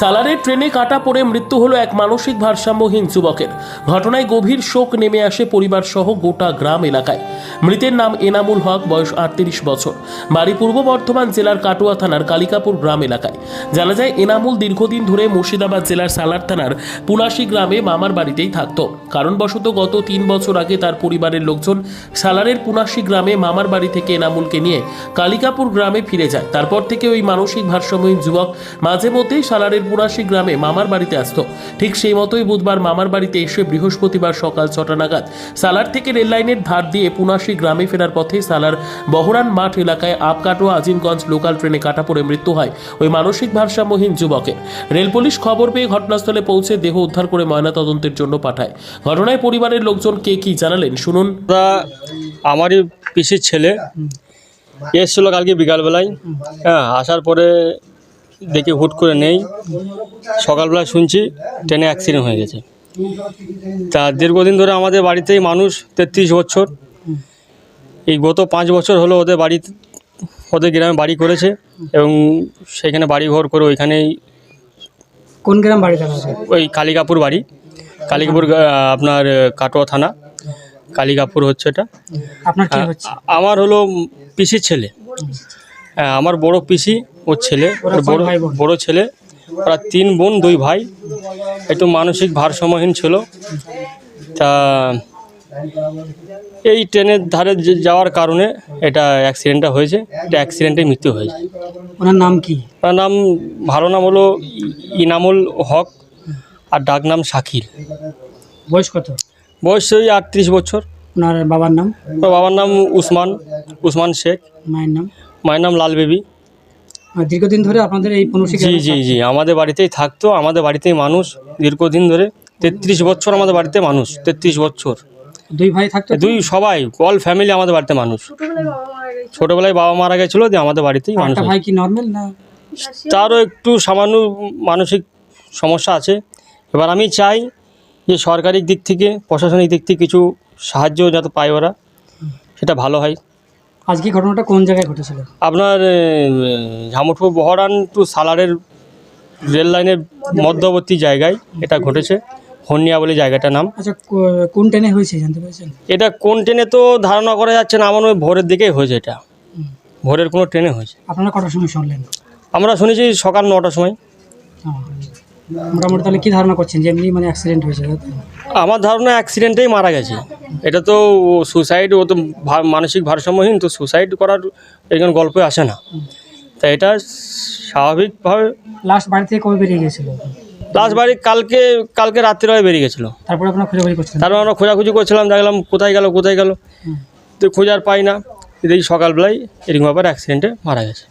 সালারের ট্রেনে কাটা পড়ে মৃত্যু হলো এক মানসিক ভারসাম্যহীন যুবকের। ঘটনায় গভীর শোক নেমে আসে পরিবার সহ গোটা গ্রাম এলাকায়। মৃতের নাম এনামুল হক, বয়স আটত্রিশ বছর। বাড়ি পূর্ব বর্ধমান জেলার কাটুয়া থানার কালিকাপুর গ্রাম এলাকায়। জানা যায়, এনামুল দীর্ঘদিন ধরে মুর্শিদাবাদ জেলার সালার থানার পুলাশি গ্রামে মামার বাড়িতেই থাকতো। কারণবশত গত তিন বছর আগে তার পরিবারের লোকজন সালারের পুনাশি গ্রামে মামার বাড়ি থেকে এনামুলকে নিয়ে কালিকাপুর গ্রামে ফিরে যায়। তারপর থেকে ওই মানসিক ভারসাম্যহীন যুবক মাঝে মধ্যেই সালারের পুনাশি গ্রামে মামার বাড়িতে আসতো। ঠিক সেই মতোই বুধবার মামার বাড়িতে এসে বৃহস্পতিবার সকাল ছটা নাগাদ সালার থেকে রেললাইনের ধার দিয়ে পুনাশি গ্রামে ফেরার পথে সালার বহরান মাঠ এলাকায় আপকাটোয়া আজিমগঞ্জ লোকাল ট্রেনে কাটা পড়ে মৃত্যু হয় ওই মানসিক ভারসাম্যহীন যুবকের। রেল পুলিশ খবর পেয়ে ঘটনাস্থলে পৌঁছে দেহ উদ্ধার করে ময়নাতদন্তের জন্য পাঠায়। ঘটনায় পরিবারের লোকজন কে কি জানালেন শুনুন। আমারই পিসির ছেলে, এসেছিল কালকে বিকালবেলায়। হ্যাঁ আসার পরে দেখি হুট করে নেই। সকালবেলা শুনছি ট্রেনে অ্যাক্সিডেন্ট হয়ে গেছে। তা দীর্ঘদিন ধরে আমাদের বাড়িতেই মানুষ তেত্রিশ বছর। এই গত পাঁচ বছর হলো ওদের বাড়ি ওদের গ্রামে বাড়ি করেছে এবং সেখানে বাড়ি ঘর করে ওইখানেই কোন গ্রাম বাড়ি ওই কালিকাপুর বাড়ি। কালিকাপুর আপনার কাটোয়া থানা। কালিকাপুর হচ্ছে এটা। আপনার আমার হলো পিসির ছেলে। আমার বড় পিসি। ওর ছেলে ওর বড় বড় ছেলে ওরা তিন বোন দুই ভাই। একটু মানসিক ভারসাম্যহীন ছিল। তা এই ট্রেনের ধারে যাওয়ার কারণে এটা অ্যাক্সিডেন্টটা হয়েছে। এটা অ্যাক্সিডেন্টে মৃত্যু হয়েছে। ওনার নাম কি? ওনার নাম ভালো নাম হলো ইনামুল হক আর ডাক নাম শাকিল। বয়স কত? বয়স ওই আটত্রিশ বছর। ওনার বাবার নাম? ওর বাবার নাম উসমান উসমান শেখ। মায়ের নাম? মায়ের নাম লাল বেবি দীর্ঘদিন ধরে আপনাদের এই পনেরো জি জি জি। আমাদের বাড়িতেই থাকতো আমাদের বাড়িতেই মানুষ দীর্ঘদিন ধরে তেত্রিশ বছর আমাদের বাড়িতে মানুষ তেত্রিশ বছর। দুই ভাই থাকতো দুই সবাই অল ফ্যামিলি আমাদের বাড়িতে মানুষ। ছোটোবেলায় বাবা মারা গেছিল দিয়ে আমাদের বাড়িতেই মানুষ ভাই কি নর্মাল না? তারও একটু সামান্য মানসিক সমস্যা আছে। এবার আমি চাই যে সরকারি দিক থেকে প্রশাসনিক দিক থেকে কিছু সাহায্য যাতে পায় ওরা সেটা ভালো হয়। আজকে ঘটনাটা কোন জায়গায় ঘটেছিল? আপনার ঝামুটপুর বহরান টু সালারের রেল লাইনের মধ্যবর্তী জায়গায় এটা ঘটেছে হন্যা বলে জায়গাটার নাম। আচ্ছা কোন ট্রেনে হয়েছে জানতে পেরেছেন? এটা কোন ট্রেনে তো ধারণা করা যাচ্ছে না আমার ওই ভোরের দিকেই হয়েছে এটা। ভোরের কোনো ট্রেনে হয়েছে। আপনারা কটার সময় শুনলেন? আমরা শুনেছি সকাল নটার সময়। মোটামুটি তাহলে কী ধারণা করছেন যে এমনি মানে অ্যাক্সিডেন্ট হয়েছে? আমার ধারণা অ্যাক্সিডেন্টেই মারা গেছে। এটা তো সুসাইড ও তো মানসিক ভারসাম্যহীন তো সুসাইড করার এখানে গল্পে আসে না। তাই এটা স্বাভাবিকভাবে লাস্ট বাড়ি থেকে কবে বেরিয়ে গিয়েছিল? লাস্ট বাড়ি কালকে কালকে রাত্রিবেলায় বেরিয়ে গেছিল তারপরে আপনারা খোঁজাখুঁজি করছিলেন তারপর আমরা খোঁজাখুঁজি করছিলাম দেখলাম কোথায় গেল কোথায় গেল। তো খোঁজার পাই না। দেখি সকালবেলায় এরকম ব্যাপার অ্যাক্সিডেন্টে মারা গেছে।